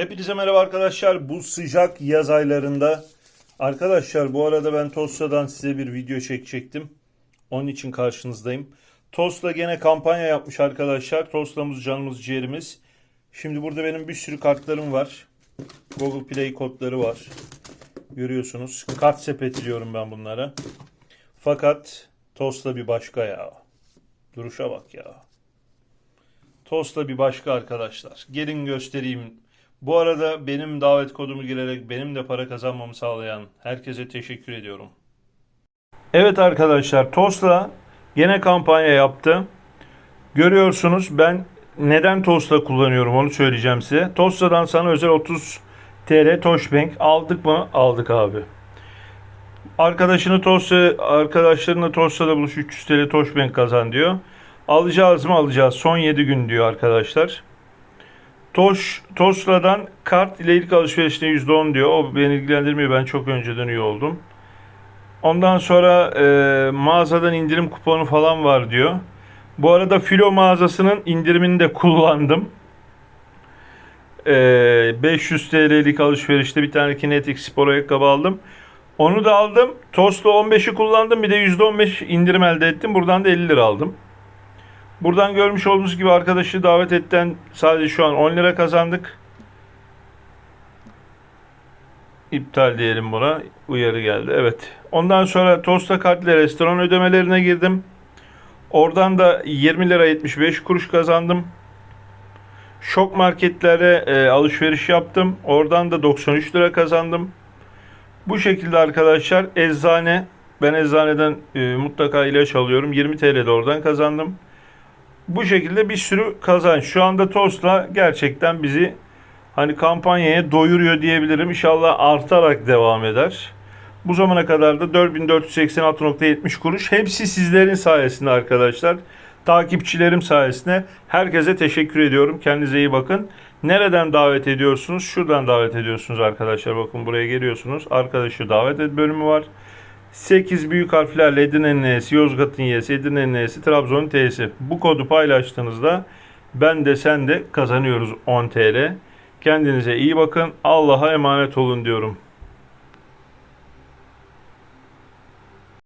Hepinize merhaba arkadaşlar. Bu sıcak yaz aylarında arkadaşlar bu arada ben Tosta'dan size bir video çekecektim. Onun için karşınızdayım. Tosta gene kampanya yapmış arkadaşlar. Tosta'mız canımız ciğerimiz. Şimdi burada benim bir sürü kartlarım var. Google Play kodları var. Görüyorsunuz. Kart sepeti diyorum ben bunlara. Fakat Tosta bir başka ya. Duruşa bak ya. Tosta bir başka arkadaşlar. Gelin göstereyim. Bu arada benim davet kodumu girerek benim de para kazanmamı sağlayan herkese teşekkür ediyorum. Evet arkadaşlar Tosta gene kampanya yaptı. Görüyorsunuz ben neden Tosta kullanıyorum onu söyleyeceğim size. Tosta'dan sana özel 30 TL Toshbank aldık mı? Aldık abi. Arkadaşını Tosta, arkadaşlarına Tosta'da buluş 300 TL Toshbank kazan diyor. Alacağız mı alacağız. Son 7 gün diyor arkadaşlar. Toş, Tosla'dan kart ile ilk alışverişte %10 diyor. O beni ilgilendirmiyor. Ben çok önceden üye oldum. Ondan sonra e, mağazadan indirim kuponu falan var diyor. Bu arada Filo mağazasının indirimini de kullandım. E, 500 TL'lik alışverişte bir tane Kinetic spor ayakkabı aldım. Onu da aldım. Tosla 15'i kullandım. Bir de %15 indirim elde ettim. Buradan da 50 lira aldım. Buradan görmüş olduğunuz gibi arkadaşı davet etten sadece şu an 10 lira kazandık. İptal diyelim buna. Uyarı geldi. Evet. Ondan sonra Tosta Kart ile restoran ödemelerine girdim. Oradan da 20 lira 75 kuruş kazandım. Şok marketlere e, alışveriş yaptım. Oradan da 93 lira kazandım. Bu şekilde arkadaşlar eczane ben eczaneden e, mutlaka ilaç alıyorum. 20 TL oradan kazandım. Bu şekilde bir sürü kazanç. Şu anda Tosla gerçekten bizi hani kampanyaya doyuruyor diyebilirim. İnşallah artarak devam eder. Bu zamana kadar da 4486.70 kuruş. Hepsi sizlerin sayesinde arkadaşlar. Takipçilerim sayesinde. Herkese teşekkür ediyorum. Kendinize iyi bakın. Nereden davet ediyorsunuz? Şuradan davet ediyorsunuz arkadaşlar. Bakın buraya geliyorsunuz. Arkadaşı davet et bölümü var. 8 büyük harflerle Edirne'nin N'si, Yozgat'ın Y'si, Edirne'nin N'si, Trabzon'un T'si. Bu kodu paylaştığınızda ben de sen de kazanıyoruz 10 TL. Kendinize iyi bakın. Allah'a emanet olun diyorum.